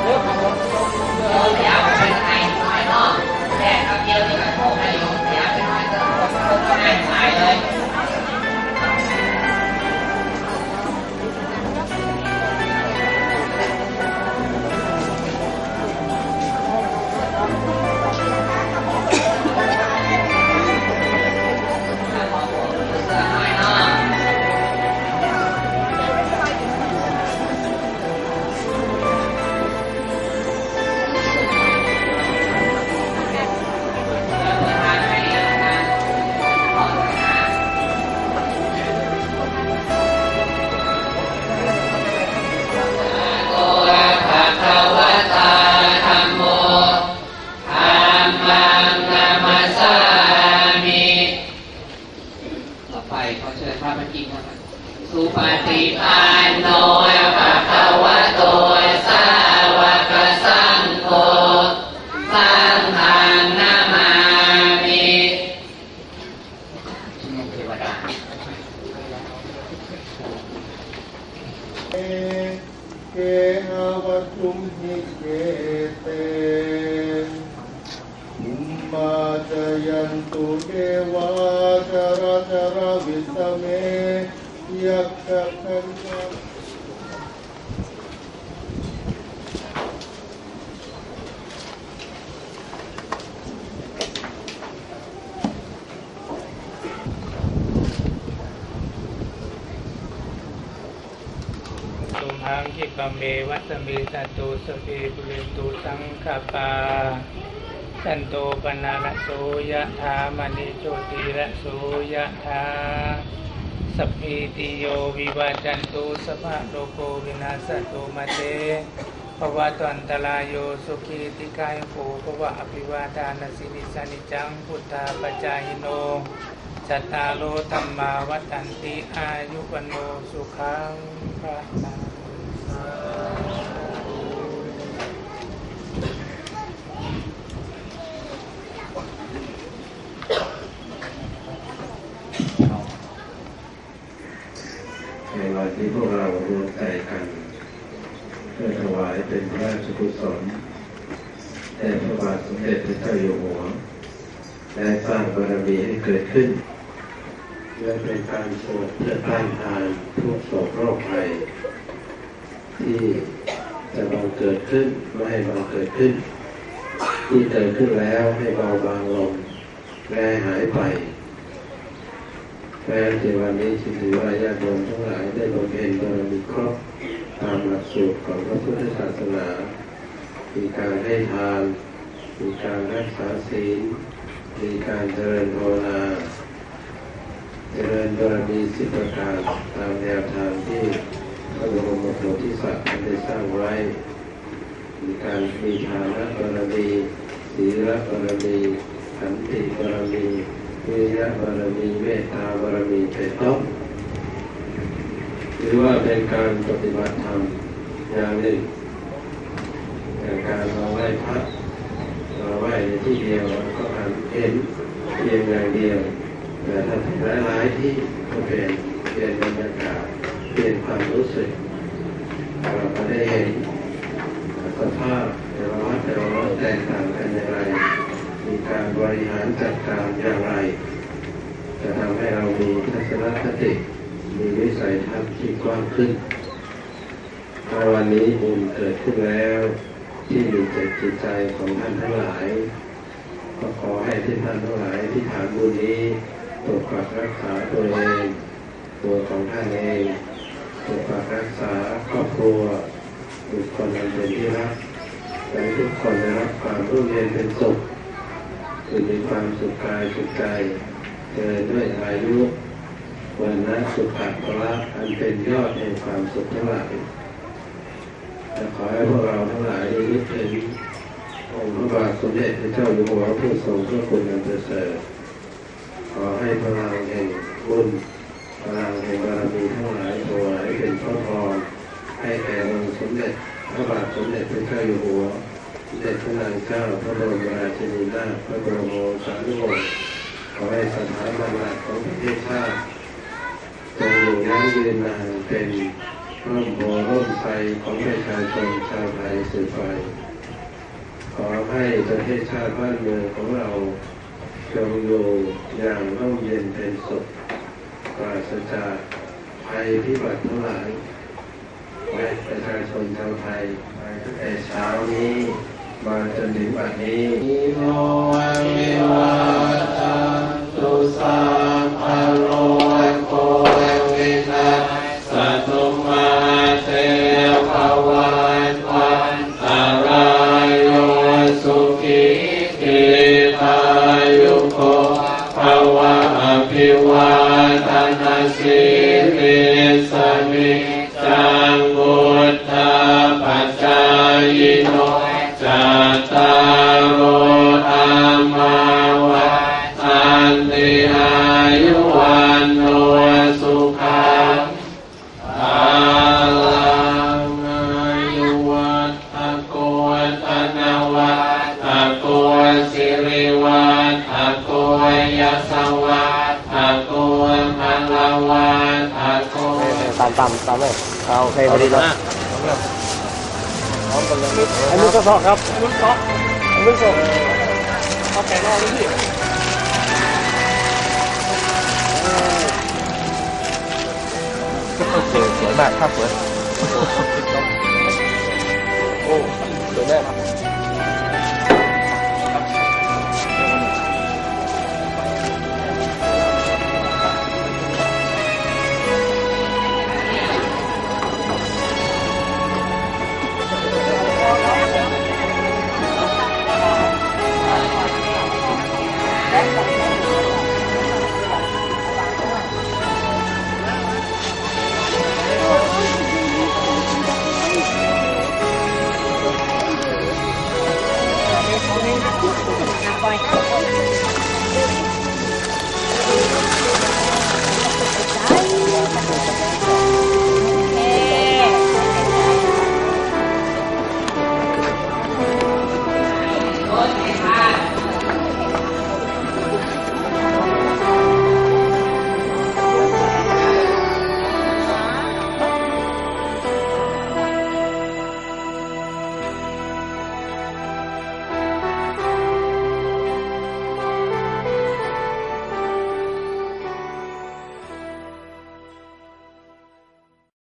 ต่อ ไปขอเชิญพระพกินนะครับสุปฏิปันโนภะคะวะโตสาวกสังโฆสังฆังนามามิชมเทวดาเอเกอาวตุมหิเกเตอุมมาจยันตุเทวา จรจรวิสเมยักขะขันธะตุมหังคิปเมวัตเมสัตตุสเพปุเรตุสังคปา สันโตปนาระโสยะธามณิโชติระโสยะธาสัพพิติโยวิวัจจันตุสัพพะโลกโกวินาสตุมาเตภวะตันตรายโยสุขีติกายโกภวะอภิวาทานสินิสานิจังพุทธาปจายโนจัตตาโลธรรมาวัฏันติอายุวันโนสุขังพระนัง วันที่พวกเรารวมใจกัน เพื่อถวายเป็นพระราชกุศลแด่พระบาทสมเด็จพระเจ้าอยู่หัว และสร้างบารมีให้เกิดขึ้นและเป็นการโปรดเพื่อต้านทานทุกโศกโรคภัยที่จะบังเกิดขึ้นไม่ให้บังเกิดขึ้น ที่เกิดขึ้นแล้วให้เบาบางลงและหายไป แม้ในวันนี้ถือว่าญาติโยมทั้งหลายได้บำเพ็ญบารมีครบตามหลักสูตรของพระพุทธศาสนา มีการให้ทาน มีการรักษาศีล มีการเจริญภาวนาเจริญบารมีสิบประการตามแนวทางที่พระบรมโพธิสัตว์ได้สร้างไว้ มีการมีฐานะบารมีศีลบารมี ขันติบารมี วิริยะบารมีเมตตาบารมีเป็นต้นหรือว่าเป็นการปฏิบัติธรรมอย่างหนึ่งอย่างการเราไหว้พระเราไหว้ในที่เดียวก็อ่านเห็นเพียงอย่างเดียวแต่ถ้าหลายๆที่ก็เปลี่ยนเปลี่ยนบรรยากาศเปลี่ยนความรู้สึกเราก็ได้เห็นสภาพแต่ละวัดแต่ละวัดแตกต่างกันอย่างไร รบริหารจัดการอย่างไร จะทำให้เรามีทัศนคติมีวิสัยทัศน์ที่กว้างขึ้นถ้าวันนี้บุญเกิดขึ้นแล้ว ที่มีใจจิตใจของท่านทั้งหลาย ก็ขอให้ที่ท่านทั้งหลายที่ฐานบุญนี้ปกปักรักษาตัวเองตัวของท่านเองปกปักรักษาครอบครัวบุคคลอันเป็นที่รักและทุกคนได้รับความร่มเย็นเป็นสุข คือมีความสุขกายสุขใจเจริญด้วยอายุวันนะสุขภาละอันเป็นยอดแห่งความสุขทั้งหลายและขอให้พวกเราทั้งหลายได้นึกถึงองค์พระบาทสมเด็จพระเจ้าอยู่หัวผู้ทรงพระคุณอันประเสริฐขอให้พลังแห่งบุญพลังแห่งบารมีทั้งหลายถวายเป็นพระพรให้แก่องค์สมเด็จพระบาทสมเด็จพระเจ้าอยู่หัว เด็จพระนางเจ้าพระบรมราชินีนาถพระบรมโอรสานุวงศ์ขอให้สถาบันหลักของประเทศชาติจงอยู่ยั่งยืนนานเป็นร่มโพร่มไทรของประชาชนชาวไทยสืบไป ขอให้ประเทศชาติบ้านเมืองของเราจงอยู่อย่างร่มเย็นเป็นสุขปราศจากภัยพิบัติทั้งหลายและประชาชนชาวไทยมาตั้งแต่เช้านี้ มาจนถึงบัดนี้โมวิวัตตุสัพพโลโกวินาสตุมาเตภวันวันตารายโยสุขิติตายุโกภวะอภิวาทนาสิริสมิจังบุตตาปัจจายโน ตารโอธรรมาวัฏันติอายุวันโนสุขังอาลังอายุวัตตะโกตนาวัตตะโกสิริวัตตะโกยสวัตตะโกพลวัตตะโกตามตามตามเลยเอาโอเคพอดีแล้ว อมกันเลยไอ้มือก็สอกครับไอ้มือสอกไอ้มือสอกเอาแขนออกเลยพี่สวยมากครับสวย